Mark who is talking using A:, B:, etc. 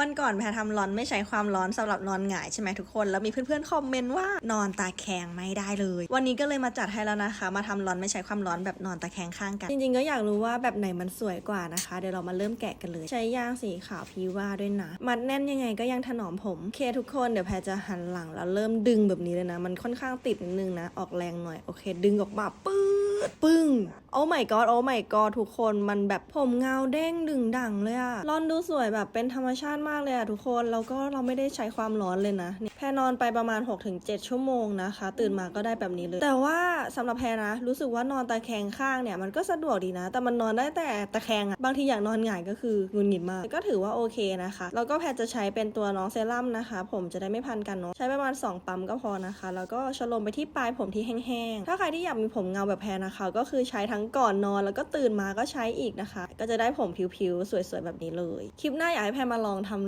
A: วันก่อนแพรทำร้อนไม่ใช้ความร้อนสำหรับนอนหงายใช่ไหมทุกคน แล้วมีเพื่อนๆคอมเมนต์ว่านอนตาแคงไม่ได้เลย วันนี้ก็เลยมาจัดให้แล้วนะคะ มาทำร้อนไม่ใช้ความร้อนแบบนอนตาแคงข้างกัน จริงๆก็อยากรู้ว่าแบบไหนมันสวยกว่านะคะ เดี๋ยวเรามาเริ่มแกะกันเลย ใช้ยางสีขาวพีว่าด้วยนะ มัดแน่นยังไงก็ยังถนอมผมโอเคทุกคนเดี๋ยวแพรจะหันหลังแล้วเริ่มดึงแบบนี้เลยนะ มันค่อนข้างติดนิดนึงนะ ออกแรงหน่อยโอเค ดึงออกมาปื๊ ดปึ้ง โอ้ my god โอ้ my god ทุกคนมันแบบผมเงาเด้งดึงดังเลยอะรอนดูสวยแบบเป็นธรรมชาติมากเลยอะทุกคนแล้วก็เราไม่ได้ใช้ความร้อนเลยนะแพรนอนไปประมาณ 6-7 ชั่วโมงนะคะ ตื่นมาก็ได้แบบนี้เลย แต่ว่าสำหรับแพรนะ รู้สึกว่านอนตะแคงข้างเนี่ยมันก็สะดวกดีนะ แต่มันนอนได้แต่ตะแคงอะบางทีอยากนอนหงายก็คืองุนหงิดมาก ก็ถือว่าโอเคนะคะ แล้วก็แพรจะใช้เป็นตัวน้องเซรั่มนะคะ ผมจะได้ไม่พันกันเนาะใช้ประมาณ 2 ปั๊มก็พอนะคะ แล้วก็ชโลมไปที่ปลายผมที่แห้งๆถ้าใครที่อยากมีผมเงาแบบแพรนะคะ ก็คือใช้ทั้งก่อนนอนแล้วก็ตื่นมาก็ใช้อีกนะคะ ก็จะได้ผมผิวๆ สวยๆ แบบนี้เลย คลิปหน้าอยากให้แพรมาลองทำ